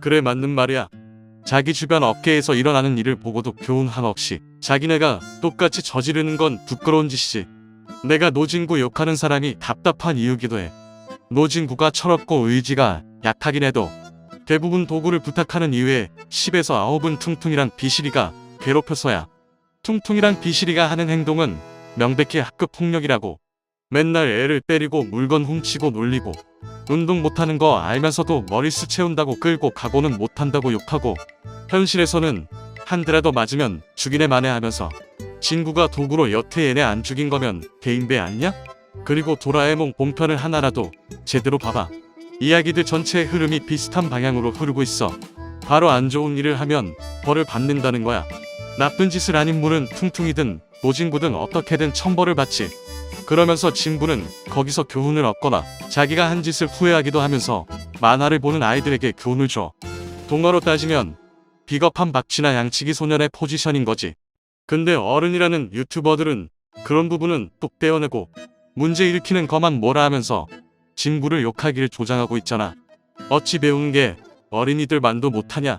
그래 맞는 말이야. 자기 주변 업계에서 일어나는 일을 보고도 교훈 하나 없이 자기네가 똑같이 저지르는 건 부끄러운 짓이지. 내가 노진구 욕하는 사람이 답답한 이유기도 해. 노진구가 철없고 의지가 약하긴 해도 대부분 도구를 부탁하는 이유에 10에서 9은 퉁퉁이랑 비실이가 괴롭혀서야. 퉁퉁이랑 비실이가 하는 행동은 명백히 학급 폭력이라고. 맨날 애를 때리고 물건 훔치고 놀리고 운동 못하는 거 알면서도 머리수 채운다고 끌고 가고는 못한다고 욕하고 현실에서는 한 대라도 맞으면 죽이네 마네 하면서 친구가 도구로 여태 얘네 안 죽인 거면 개인배 아니냐? 그리고 도라에몽 본편을 하나라도 제대로 봐봐. 이야기들 전체의 흐름이 비슷한 방향으로 흐르고 있어. 바로 안 좋은 일을 하면 벌을 받는다는 거야. 나쁜 짓을 한 인물은 퉁퉁이든 노진구든 어떻게든 천벌을 받지. 그러면서 진구는 거기서 교훈을 얻거나 자기가 한 짓을 후회하기도 하면서 만화를 보는 아이들에게 교훈을 줘. 동화로 따지면 비겁한 박쥐나 양치기 소년의 포지션인 거지. 근데 어른이라는 유튜버들은 그런 부분은 뚝 떼어내고 문제 일으키는 거만 뭐라 하면서 진구를 욕하기를 조장하고 있잖아. 어찌 배우는 게 어린이들 만도 못하냐?